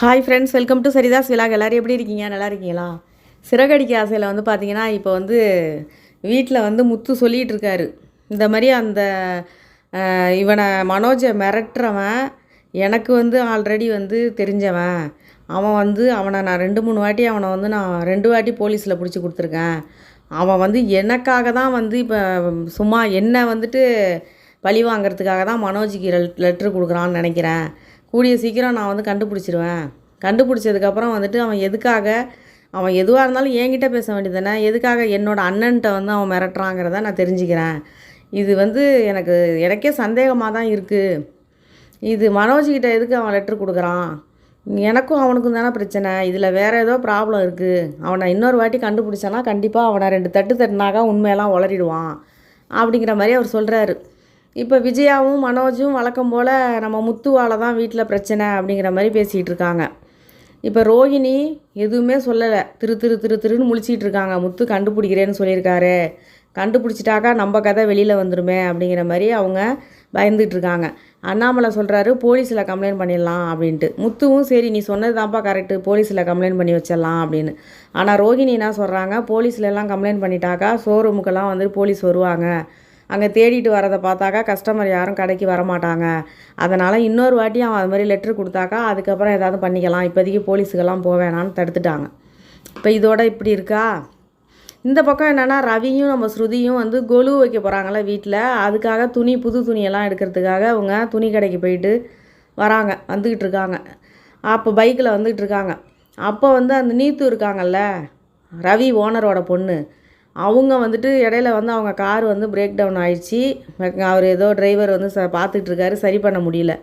Hi friends welcome to Saritha's vlog எல்லோரும் எப்படி இருக்கீங்க? நல்லா இருக்கீங்களா? சிறகடிக்க ஆசையில் வந்து பார்த்தீங்கன்னா இப்போ வந்து வீட்டில் வந்து முத்து சொல்லிகிட்டு இருக்காரு. இந்த மாதிரி அந்த இவனை மனோஜை மிரட்டுறவன் எனக்கு வந்து ஆல்ரெடி வந்து தெரிஞ்சவன். அவன் வந்து அவனை நான் ரெண்டு மூணு வாட்டி அவனை வந்து நான் ரெண்டு வாட்டி போலீஸில் பிடிச்சி கொடுத்துருக்கேன். அவன் வந்து எனக்காக தான் வந்து இப்போ சும்மா என்னை வந்துட்டு பழி வாங்கிறதுக்காக தான் மனோஜுக்கு லெட்ரு கொடுக்குறான்னு நினைக்கிறேன். கூடிய சீக்கிரம் நான் வந்து கண்டுபிடிச்சிருவேன். கண்டுபிடிச்சதுக்கப்புறம் வந்துட்டு அவன் எதுக்காக அவன் எதுவாக இருந்தாலும் என்கிட்ட பேச வேண்டியது தானே. எதுக்காக என்னோடய அண்ணன்ட்ட வந்து அவன் மிரட்டுறாங்கிறத நான் தெரிஞ்சுக்கிறேன். இது வந்து எனக்கு எனக்கே சந்தேகமாக தான் இருக்குது இது மனோஜ்கிட்ட எதுக்கு அவன் லெட்ரு கொடுக்குறான்? எனக்கும் அவனுக்கும் தானே பிரச்சனை. இதில் வேறு ஏதோ ப்ராப்ளம் இருக்குது அவனை இன்னொரு வாட்டி கண்டுபிடிச்சானா கண்டிப்பாக அவனை ரெண்டு தட்டு தட்டினாக்கா உண்மையெல்லாம் உளறிடுவான். அப்படிங்கிற மாதிரி அவர் சொல்கிறாரு இப்போ விஜயாவும் மனோஜும் வழக்கம் போல் நம்ம முத்துவால் தான் வீட்டில் பிரச்சனை அப்படிங்கிற மாதிரி பேசிகிட்டு இருக்காங்க. இப்போ ரோஹிணி எதுவுமே சொல்லலை. திரு திரு திரு திருன்னு முழிச்சிட்டு இருக்காங்க. முத்து கண்டுபிடிக்கிறேன்னு சொல்லியிருக்காரு. கண்டுபிடிச்சிட்டாக்கா நம்ம கதை வெளியில் வந்துருமே அப்படிங்கிற மாதிரி அவங்க பயந்துட்டு இருக்காங்க. அண்ணாமலை சொல்கிறாரு போலீஸில் கம்ப்ளைண்ட் பண்ணிடலாம் அப்படின்ட்டு. முத்துவும் சரி நீ சொன்னது தான்ப்பா கரெக்டு போலீஸில் கம்ப்ளைண்ட் பண்ணி வச்சிடலாம் அப்படின்னு. ஆனால் ரோஹிணி என்ன சொல்கிறாங்க போலீஸ்லலாம் கம்ப்ளைண்ட் பண்ணிட்டாக்கா ஷோரூமுக்கெல்லாம் வந்து போலீஸ் வருவாங்க. அங்கே தேடிட்டு வரதை பார்த்தாக்கா கஸ்டமர் யாரும் கடைக்கு வரமாட்டாங்க. அதனால் இன்னொரு வாட்டி அவன் அது மாதிரி லெட்ரு கொடுத்தாக்கா அதுக்கப்புறம் ஏதாவது பண்ணிக்கலாம். இப்போதைக்கு போலீஸுக்கெல்லாம் போவேணான்னு தடுத்துட்டாங்க. இப்போ இதோட இப்படி இருக்கா? இந்த பக்கம் என்னென்னா ரவியும் நம்ம ஸ்ருதியும் வந்து கொலு வைக்க போகிறாங்களே வீட்டில் அதுக்காக துணி புது துணியெல்லாம் எடுக்கிறதுக்காக அவங்க துணி கடைக்கு போயிட்டு வராங்க. வந்துக்கிட்டு இருக்காங்க. அப்போ பைக்கில் வந்துக்கிட்டு இருக்காங்க. அப்போ வந்து அந்த நீத்து இருக்காங்கல்ல ரவி ஓனரோட பொண்ணு. அவங்க வந்துட்டு இடையில வந்து அவங்க கார் வந்து பிரேக் டவுன் ஆயிடுச்சு. அவர் ஏதோ டிரைவர் வந்து ச பார்த்துட்ருக்காரு சரி பண்ண முடியல.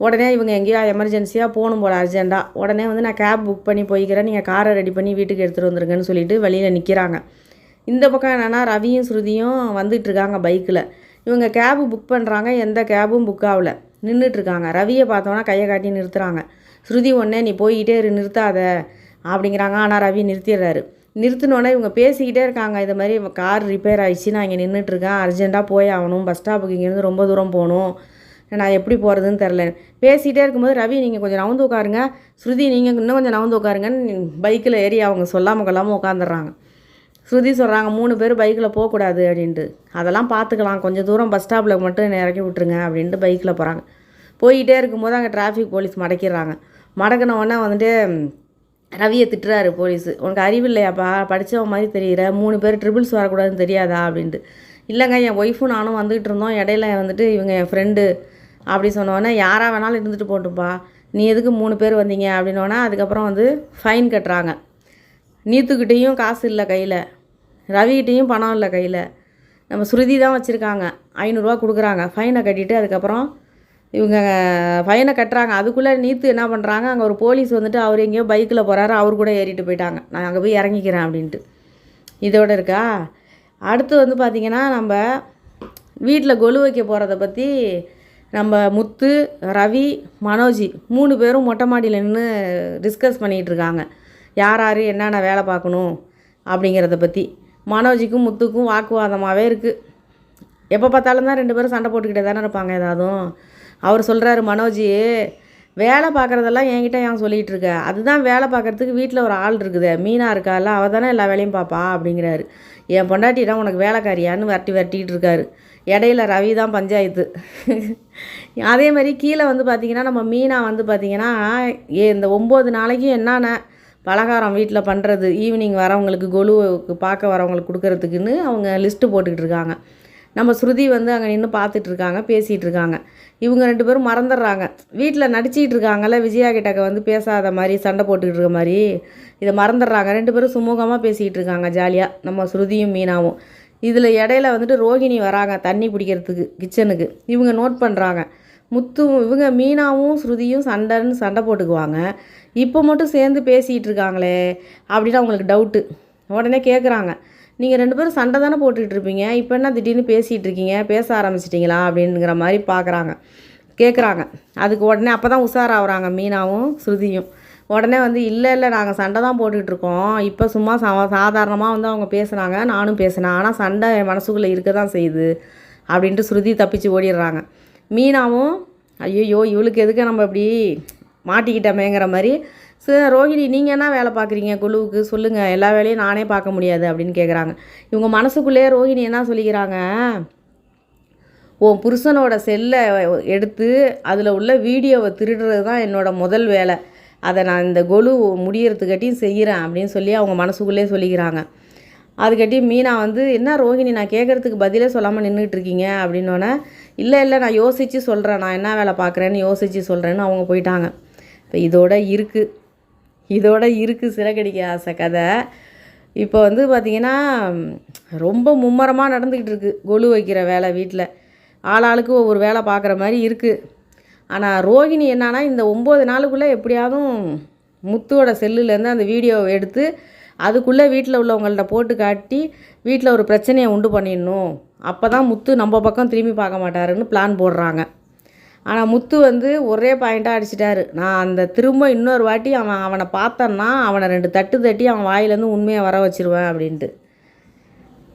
உடனே இவங்க எங்கேயோ எமர்ஜென்சியாக போகணும் போல் அர்ஜெண்ட்டாக உடனே வந்து நான் கேப் புக் பண்ணி போய்க்கிறேன் நீங்கள் காரை ரெடி பண்ணி வீட்டுக்கு எடுத்துகிட்டு வந்துருங்கன்னு சொல்லிட்டு வெளியில் நிற்கிறாங்க இந்த பக்கம் என்னென்னா ரவியும் ஸ்ருதியும் வந்துட்டுருக்காங்க பைக்கில் இவங்க கேபு புக் பண்ணுறாங்க எந்த கேபும் புக் ஆகல. நின்றுட்டுருக்காங்க ரவியை பார்த்தோன்னா கையை காட்டி நிறுத்துகிறாங்க ஸ்ருதி ஒன்றே நீ போய்கிட்டே இரு நிறுத்தாத அப்படிங்கிறாங்க. ஆனால் ரவி நிறுத்திடுறாரு. நிறுத்தினோடனே இவங்க பேசிக்கிட்டே இருக்காங்க. இது மாதிரி கார் ரிப்பேர் ஆகிடுச்சு நான் இங்கே நின்றுட்டுருக்கேன் அர்ஜெண்ட்டாக போய் ஆகணும். பஸ் ஸ்டாப்புக்கு இங்கேருந்து ரொம்ப தூரம் போகணும். நான் எப்படி போகிறதுன்னு தெரில பேசிகிட்டே இருக்கும்போது ரவி நீங்கள் கொஞ்சம் நவுந்து உட்காருங்க. ஸ்ருதி நீங்கள் இன்னும் கொஞ்சம் நவுந்து உட்காருங்கன்னு பைக்கில் ஏறி அவங்க சொல்லாமல் கொள்ளாமல் உட்காந்துடுறாங்க ஸ்ருதி சொல்கிறாங்க மூணு பேர் பைக்கில் போகக்கூடாது அப்படின்ட்டு. அதெல்லாம் பார்த்துக்கலாம் கொஞ்சம் தூரம் பஸ் ஸ்டாப்பில் மட்டும் இறக்கி விட்ருங்க அப்படின்ட்டு பைக்கில் போகிறாங்க போய்கிட்டே இருக்கும்போது அங்கே டிராஃபிக் போலீஸ் மடக்கிடுறாங்க. மடக்கின உடனே வந்துட்டு ரவியை திட்டுறாரு போலீஸு. உனக்கு அறிவு இல்லையாப்பா? படித்தவன் மாதிரி தெரியுற. மூணு பேர் ட்ரிபிள்ஸ் வரக்கூடாதுன்னு தெரியாதா? அப்படின்ட்டு. இல்லைங்க என் ஒய்ஃபும் நானும் வந்துக்கிட்டு இருந்தோம். இடையில வந்துட்டு இவங்க என் ஃப்ரெண்டு அப்படி சொன்னோடனே யாராக வேணாலும் இருந்துட்டு போட்டுப்பா. நீ எதுக்கு மூணு பேர் வந்தீங்க? அப்படின்னோடனே அதுக்கப்புறம் வந்து ஃபைன் கட்டுறாங்க. நீத்துக்கிட்டேயும் காசு இல்லை கையில். ரவிகிட்டேயும் பணம் இல்லை கையில். நம்ம ஸ்ருதி தான் வச்சுருக்காங்க. ஐநூறுரூவா கொடுக்குறாங்க. ஃபைனை கட்டிட்டு அதுக்கப்புறம் இவங்க ஃபைனை கட்டுறாங்க. அதுக்குள்ளே நீத்து என்ன பண்ணுறாங்க அங்கே ஒரு போலீஸ் வந்துட்டு அவர் எங்கேயோ பைக்கில் போகிறாரு அவர் கூட ஏறிட்டு போயிட்டாங்க. நான் அங்கே போய் இறங்கிக்கிறேன் அப்படின்ட்டு. இதோட இருக்கா? அடுத்து வந்து பார்த்திங்கன்னா நம்ம வீட்டில் கொலு வைக்க போகிறத பற்றி நம்ம முத்து ரவி மனோஜி மூணு பேரும் மொட்டை மாடியில் நின்று டிஸ்கஸ் பண்ணிகிட்டு இருக்காங்க. யார் யார் என்னென்ன வேலை பார்க்கணும் அப்படிங்கிறத பற்றி மனோஜிக்கும் முத்துக்கும் வாக்குவாதமாகவே இருக்குது எப்போ பார்த்தாலும் தான் ரெண்டு பேரும் சண்டை போட்டுக்கிட்டே தானே இருப்பாங்க ஏதாவதும். அவர் சொல்கிறாரு மனோஜி வேலை பார்க்குறதெல்லாம் என்கிட்ட ஏன் சொல்லிகிட்டு இருக்க? அதுதான் வேலை பார்க்குறதுக்கு வீட்டில் ஒரு ஆள் இருக்குது. மீனா இருக்கால அவள் தானே எல்லா வேலையும் பார்ப்பா அப்படிங்கிறாரு. என் பொண்டாட்டினா உனக்கு வேலைக்காரியான்னு வரட்டி வரட்டிக்கிட்டு இருக்காரு. இடையில ரவி தான் பஞ்சாயத்து. அதே மாதிரி கீழே வந்து பார்த்திங்கன்னா நம்ம மீனா வந்து பார்த்திங்கன்னா ஏ இந்த ஒம்பது நாளைக்கும் என்னென்ன பலகாரம் வீட்டில் பண்ணுறது ஈவினிங் வரவங்களுக்கு கொலுவுக்கு பார்க்க வரவங்களுக்கு கொடுக்கறதுக்குன்னு அவங்க லிஸ்ட்டு போட்டுக்கிட்டு இருக்காங்க. நம்ம ஸ்ருதி வந்து அங்கே நின்று பார்த்துட்டு இருக்காங்க பேசிகிட்டு இருக்காங்க இவங்க ரெண்டு பேரும் மறந்துடுறாங்க. வீட்டில் நடிச்சிட்டு இருக்காங்கல்ல விஜயா கிட்டக்க வந்து பேசாத மாதிரி சண்டை போட்டுக்கிட்டு இருக்க மாதிரி இதை மறந்துடுறாங்க. ரெண்டு பேரும் சுமூகமாக பேசிக்கிட்டு இருக்காங்க ஜாலியாக நம்ம ஸ்ருதியும் மீனாவும். இதில் இடையில வந்துட்டு ரோகிணி வராங்க தண்ணி பிடிக்கிறதுக்கு கிச்சனுக்கு. இவங்க நோட் பண்ணுறாங்க முத்து இவங்க மீனாவும் ஸ்ருதியும் சண்டைன்னு சண்டை போட்டுக்குவாங்க. இப்போ மட்டும் சேர்ந்து பேசிகிட்டு இருக்காங்களே அப்படின்னு அவங்களுக்கு டவுட்டு உடனே கேட்குறாங்க நீங்கள் ரெண்டு பேரும் சண்டை தானே போட்டுக்கிட்டு இருப்பீங்க? இப்போ என்ன திடீர்னு பேசிகிட்டு இருக்கீங்க? பேச ஆரம்பிச்சிட்டிங்களா? அப்படிங்கிற மாதிரி பார்க்குறாங்க கேட்குறாங்க அதுக்கு உடனே அப்போ தான் உஷாராகிறாங்க மீனாவும் ஸ்ருதியும். உடனே வந்து இல்லை இல்லை நாங்கள் சண்டை தான் போட்டுக்கிட்டு இருக்கோம். இப்போ சும்மா சா சாதாரணமாக வந்து அவங்க பேசுனாங்க. நானும் பேசினேன். ஆனால் சண்டை என் மனசுக்குள்ளே இருக்க தான் செய்யுது. அப்படின்ட்டு ஸ்ருதி தப்பிச்சு ஓடிடுறாங்க. மீனாவும் ஐயோ இவளுக்கு எதுக்கு நம்ம இப்படி மாட்டிக்கிட்டமேங்கிற மாதிரி சரி ரோஹிணி நீங்கள் என்ன வேலை பார்க்குறீங்க? குழுவுக்கு சொல்லுங்கள் எல்லா வேலையும் நானே பார்க்க முடியாது அப்படின்னு கேட்குறாங்க இவங்க மனசுக்குள்ளேயே ரோஹிணி என்ன சொல்லிக்கிறாங்க? உன் புருஷனோட செல்லை எடுத்து அதில் உள்ள வீடியோவை திருடுறது தான் என்னோடய முதல் வேலை. அதை நான் இந்த கொலு முடியறதுக்கட்டியும் செய்கிறேன் அப்படின்னு சொல்லி அவங்க மனசுக்குள்ளே சொல்லிக்கிறாங்க. அதுக்கட்டி மீனா வந்து என்ன ரோஹிணி நான் கேட்குறதுக்கு பதிலே சொல்லாமல் நின்றுட்டு இருக்கீங்க? அப்படின்னோடனே இல்லை இல்லை நான் யோசித்து சொல்கிறேன் நான் என்ன வேலை பார்க்குறேன்னு யோசித்து சொல்கிறேன்னு அவங்க போயிட்டாங்க. இப்போ இதோட இருக்குது இதோட இருக்குது சிறகடிக்க ஆசை கதை. இப்போ வந்து பார்த்திங்கன்னா ரொம்ப மும்மரமாக நடந்துக்கிட்டு இருக்குது கொலு வைக்கிற வேலை வீட்டில் ஆளாளுக்கு ஒவ்வொரு வேலை பார்க்குற மாதிரி இருக்குது ஆனால் ரோகிணி என்னன்னா இந்த ஒம்பது நாளுக்குள்ளே எப்படியாவதும் முத்துவோட செல்லுலேருந்து அந்த வீடியோவை எடுத்து அதுக்குள்ளே வீட்டில் உள்ளவங்கள்ட்ட போட்டு காட்டி வீட்டில் ஒரு பிரச்சனையை உண்டு பண்ணிடணும். அப்போ தான் முத்து நம்ம பக்கம் திரும்பி பார்க்க மாட்டாருன்னு பிளான் போடுறாங்க. ஆனால் முத்து வந்து ஒரே பாயிண்ட்டாக அடிச்சிட்டாரு. நான் அந்த திரும்ப இன்னொரு வாட்டி அவன் அவனை பார்த்தேன்னா அவனை ரெண்டு தட்டு தட்டி அவன் வாயிலேருந்து உண்மையை வர வச்சிருவேன் அப்படின்ட்டு.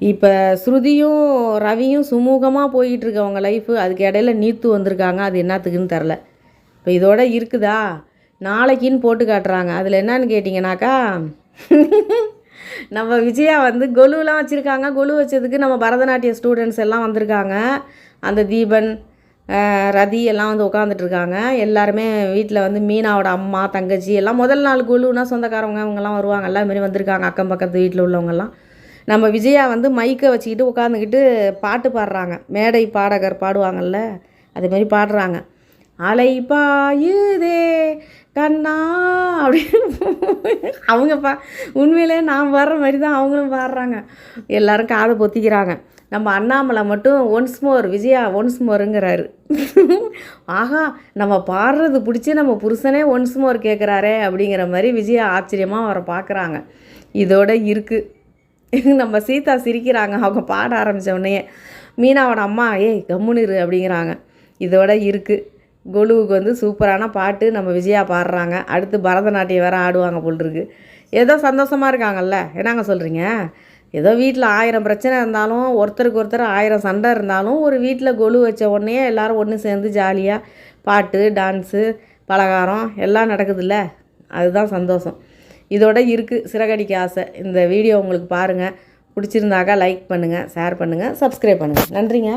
இப்போ ஸ்ருதியும் ரவியும் சுமூகமாக போயிட்டுருக்கு அவங்க லைஃபு அதுக்கு இடையில நீத்து வந்திருக்காங்க. அது என்னத்துக்குன்னு தெரில இப்போ இதோட இருக்குதா? நாளைக்குன்னு போட்டு காட்டுறாங்க. அதில் என்னன்னு கேட்டிங்கனாக்கா நம்ம விஜயா வந்து கொலுலாம் வச்சுருக்காங்க. கொலு வச்சதுக்கு நம்ம பரதநாட்டிய ஸ்டூடெண்ட்ஸ் எல்லாம் வந்திருக்காங்க. அந்த தீபன் ரதி எல்லாம் வந்து உட்காந்துட்டு இருக்காங்க எல்லாருமே வீட்டில் வந்து மீனாவோட அம்மா தங்கச்சி எல்லாம் முதல் நாள் குழுனா சொந்தக்காரவங்க அவங்கெல்லாம் வருவாங்க. எல்லாம் மாரி வந்திருக்காங்க அக்கம் பக்கத்து வீட்டில் உள்ளவங்கெல்லாம். நம்ம விஜயா வந்து மைக்கை வச்சுக்கிட்டு உட்காந்துக்கிட்டு பாட்டு பாடுறாங்க. மேடை பாடகர் பாடுவாங்கள்ல அதுமாரி பாடுறாங்க. அலை பாயுதே கண்ணா அப்படின்னு அவங்க பா உண்மையிலே நான் பாடுற மாதிரி தான் அவங்களும் பாடுறாங்க. எல்லோரும் காதை பொத்திக்கிறாங்க. நம்ம அண்ணாமலை மட்டும் ஒன்ஸ் மோர் விஜயா ஒன்ஸ் மோருங்கிறாரு ஆகா நம்ம பாடுறது பிடிச்சி நம்ம புருஷனே ஒன்ஸ் மோர் கேட்குறாரே அப்படிங்கிற மாதிரி விஜயா ஆச்சரியமாக அவரை பார்க்குறாங்க இதோட இருக்குது நம்ம சீதா சிரிக்கிறாங்க அவங்க பாட ஆரம்பித்த உடனே. மீனாவோட அம்மா ஏய் கம்முனிரு அப்படிங்கிறாங்க. இதோட இருக்குது கொலுவுக்கு வந்து சூப்பரான பாட்டு நம்ம விஜயா பாடுறாங்க. அடுத்து பரதநாட்டியம் வேறு ஆடுவாங்க போல் இருக்கு. ஏதோ சந்தோஷமாக இருக்காங்கல்ல. என்னங்க சொல்கிறீங்க ஏதோ வீட்டில் ஆயிரம் பிரச்சனை இருந்தாலும் ஒருத்தருக்கு ஒருத்தர் ஆயிரம் சண்டை இருந்தாலும் ஒரு வீட்டில் கொலு வச்ச உடனே எல்லாரும் ஒன்று சேர்ந்து ஜாலியாக பாட்டு டான்ஸு பலகாரம் எல்லாம் நடக்குதுல்ல? அதுதான் சந்தோஷம். இதோட இருக்குது சிறகடிக்க ஆசை. இந்த வீடியோ உங்களுக்கு பாருங்கள் பிடிச்சிருந்தாக்கா லைக் பண்ணுங்கள் ஷேர் பண்ணுங்கள் சப்ஸ்கிரைப் பண்ணுங்கள் நன்றிங்க.